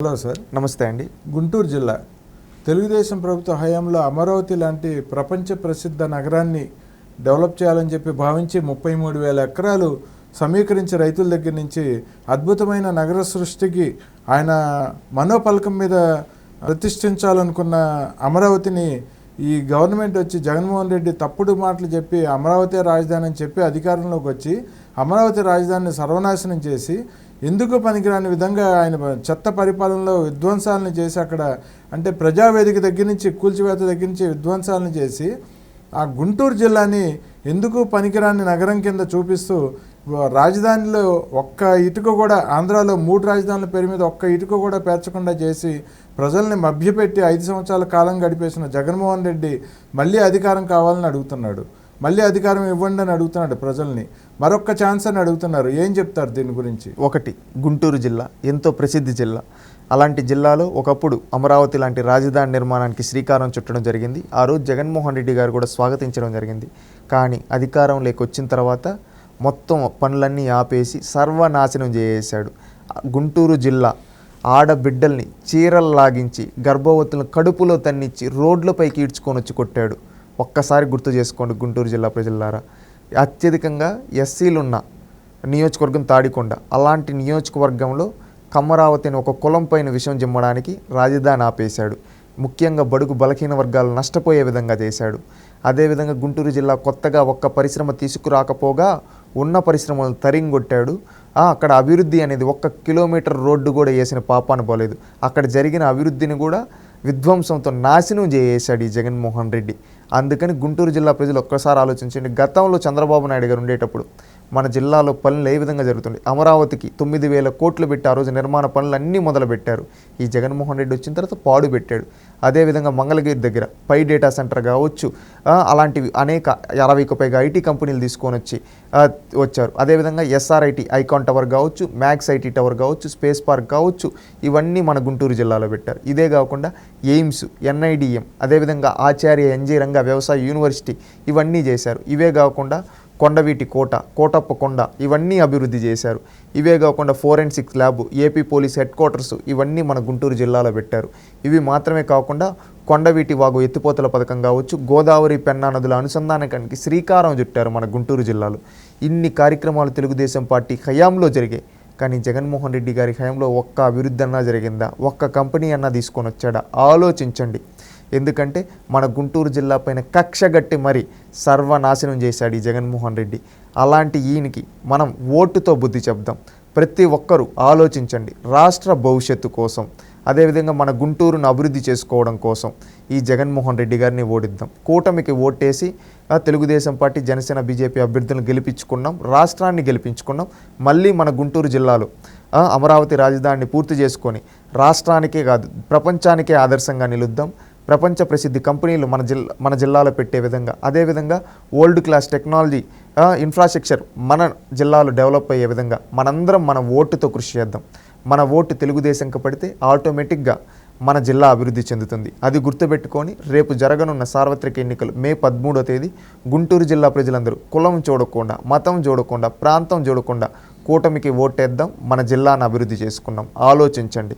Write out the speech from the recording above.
Hello sir. నమస్తే అండి. గుంటూరు జిల్లా. తెలుగుదేశం ప్రభుత్వ హయాంలో అమరావతి లాంటి ప్రపంచ ప్రసిద్ధ నగరాన్ని డెవలప్ చేయాలని చెప్పి భావించి ముప్పై మూడు వేల ఎకరాలు సమీకరించి రైతుల దగ్గర నుంచి అద్భుతమైన నగర సృష్టికి ఆయన మనోపలకం మీద ప్రతిష్ఠించాలనుకున్న అమరావతిని ఈ గవర్నమెంట్ వచ్చి జగన్మోహన్ రెడ్డి తప్పుడు మాటలు చెప్పి అమరావతి రాజధాని అని చెప్పి అధికారంలోకి వచ్చి అమరావతి రాజధానిని సర్వనాశనం చేసి ఎందుకు పనికిరాని విధంగా ఆయన చెత్త పరిపాలనలో విధ్వంసాలను చేసి అక్కడ అంటే ప్రజావేదిక దగ్గర నుంచి కూల్చివేత దగ్గర నుంచి విధ్వంసాలను చేసి ఆ గుంటూరు జిల్లాని ఎందుకు పనికిరాని నగరం కింద చూపిస్తూ రాజధానిలో ఒక్క ఇటుక కూడా ఆంధ్రాలో మూడు రాజధానుల పేరు మీద ఒక్క ఇటుక కూడా పేర్చకుండా చేసి ప్రజల్ని మభ్యపెట్టి ఐదు సంవత్సరాల కాలం గడిపేసిన జగన్మోహన్ రెడ్డి మళ్ళీ అధికారం కావాలని అడుగుతున్నాడు. మళ్ళీ అధికారం ఇవ్వండి అని అడుగుతున్నాడు ప్రజల్ని. మరొక్క ఛాన్స్ అని అడుగుతున్నారు. ఏం చెప్తారు దీని గురించి? ఒకటి గుంటూరు జిల్లా ఎంతో ప్రసిద్ధి జిల్లా. అలాంటి జిల్లాలో ఒకప్పుడు అమరావతి లాంటి రాజధాని నిర్మాణానికి శ్రీకారం చుట్టడం జరిగింది. ఆ రోజు జగన్మోహన్ రెడ్డి గారు కూడా స్వాగతించడం జరిగింది. కానీ అధికారంలోకి వచ్చిన తర్వాత మొత్తం పనులన్నీ ఆపేసి సర్వనాశనం చేసేశాడు. గుంటూరు జిల్లా ఆడబిడ్డల్ని చీరలు లాగించి గర్భవతులను కడుపులో తన్నిచ్చి రోడ్లపైకి ఈడ్చుకొని వచ్చి కొట్టాడు. ఒక్కసారి గుర్తు చేసుకోండి గుంటూరు జిల్లా ప్రజలారా. అత్యధికంగా ఎస్సీలున్న నియోజకవర్గం తాడికొండ. అలాంటి నియోజకవర్గంలో కమ్మరావతిని ఒక కులం పైన విషయం జిమ్మడానికి రాజధాని ఆపేశాడు. ముఖ్యంగా బడుగు బలహీన వర్గాలు నష్టపోయే విధంగా చేశాడు. అదేవిధంగా గుంటూరు జిల్లా కొత్తగా ఒక్క పరిశ్రమ తీసుకురాకపోగా ఉన్న పరిశ్రమలను తరింగొట్టాడు. అక్కడ అభివృద్ధి అనేది ఒక్క కిలోమీటర్ రోడ్డు కూడా వేసిన పాపాన పోలేదు అక్కడ జరిగిన అభివృద్ధిని కూడా విధ్వంసంతో నాశనం చేసేశాడు ఈ జగన్మోహన్ రెడ్డి. అందుకని గుంటూరు జిల్లా ప్రజలు ఒక్కసారి ఆలోచించండి. గతంలో చంద్రబాబు నాయుడు గారు ఉండేటప్పుడు మన జిల్లాలో పనులు ఏ విధంగా జరుగుతుంది అమరావతికి తొమ్మిది వేల కోట్లు పెట్టి ఆ రోజు నిర్మాణ పనులు అన్నీ మొదలు పెట్టారు ఈ జగన్మోహన్ రెడ్డి వచ్చిన తర్వాత పాడు పెట్టాడు. అదేవిధంగా మంగళగిరి దగ్గర పై డేటా సెంటర్ కావచ్చు అలాంటివి అనేక అరవైకి పైగా ఐటీ కంపెనీలు తీసుకొని వచ్చి వచ్చారు. అదేవిధంగా ఎస్ఆర్ఐటి ఐకాన్ టవర్ కావచ్చు మ్యాక్స్ ఐటీ టవర్ కావచ్చు స్పేస్ పార్క్ కావచ్చు ఇవన్నీ మన గుంటూరు జిల్లాలో పెట్టారు. ఇదే కాకుండా ఎయిమ్స్ ఎన్ఐడిఎం అదేవిధంగా ఆచార్య ఎన్జీ రంగ వ్యవసాయ యూనివర్సిటీ ఇవన్నీ చేశారు. ఇవే కాకుండా కొండవీటి కోట కోటప్ప కొండ ఇవన్నీ అభివృద్ధి చేశారు. ఇవే కాకుండా forensic lab AP police headquarters ఇవన్నీ మన గుంటూరు జిల్లాలో పెట్టారు. ఇవి మాత్రమే కాకుండా కొండవీటి వాగు ఎత్తిపోతల పథకం కావచ్చు గోదావరి పెన్నా నదుల అనుసంధానకానికి శ్రీకారం చుట్టారు మన గుంటూరు జిల్లాలో. ఇన్ని కార్యక్రమాలు తెలుగుదేశం పార్టీ హయాంలో జరిగాయి కానీ జగన్మోహన్ రెడ్డి గారి హయాంలో ఒక్క అభివృద్ధి అన్నా జరిగిందా? ఒక్క కంపెనీ అన్నా తీసుకొని వచ్చాడా ఆలోచించండి. ఎందుకంటే మన గుంటూరు జిల్లా పైన కక్షగట్టి మరి సర్వనాశనం చేశాడు ఈ జగన్మోహన్ రెడ్డి. అలాంటి ఈయనకి మనం ఓటుతో బుద్ధి చెప్దాం. ప్రతి ఒక్కరూ ఆలోచించండి రాష్ట్ర భవిష్యత్తు కోసం. అదేవిధంగా మన గుంటూరును అభివృద్ధి చేసుకోవడం కోసం ఈ జగన్మోహన్ రెడ్డి గారిని ఓడిద్దాం. కూటమికి ఓటేసి తెలుగుదేశం పార్టీ జనసేన బీజేపీ అభ్యర్థులను గెలిపించుకున్నాం రాష్ట్రాన్ని గెలిపించుకున్నాం. మళ్ళీ మన గుంటూరు జిల్లాలో అమరావతి రాజధానిని పూర్తి చేసుకొని రాష్ట్రానికే కాదు ప్రపంచానికే ఆదర్శంగా నిలుద్దాం. ప్రపంచ ప్రసిద్ధి కంపెనీలు మన జిల్లా మన జిల్లాలో పెట్టే విధంగా. అదేవిధంగా ఓల్డ్ క్లాస్ టెక్నాలజీ ఇన్ఫ్రాస్ట్రక్చర్ మన జిల్లాలో డెవలప్ అయ్యే విధంగా. మనందరం మన ఓటుతో కృషి చేద్దాం. మన ఓటు తెలుగుదేశంకి పడితే ఆటోమేటిక్గా మన జిల్లా అభివృద్ధి చెందుతుంది. అది గుర్తుపెట్టుకొని రేపు జరగనున్న సార్వత్రిక ఎన్నికలు మే పదమూడో తేదీ గుంటూరు జిల్లా ప్రజలందరూ కులం చూడకుండా మతం చూడకుండా ప్రాంతం చూడకుండా కూటమికి ఓటేద్దాం మన జిల్లాను అభివృద్ధి చేసుకున్నాం. ఆలోచించండి.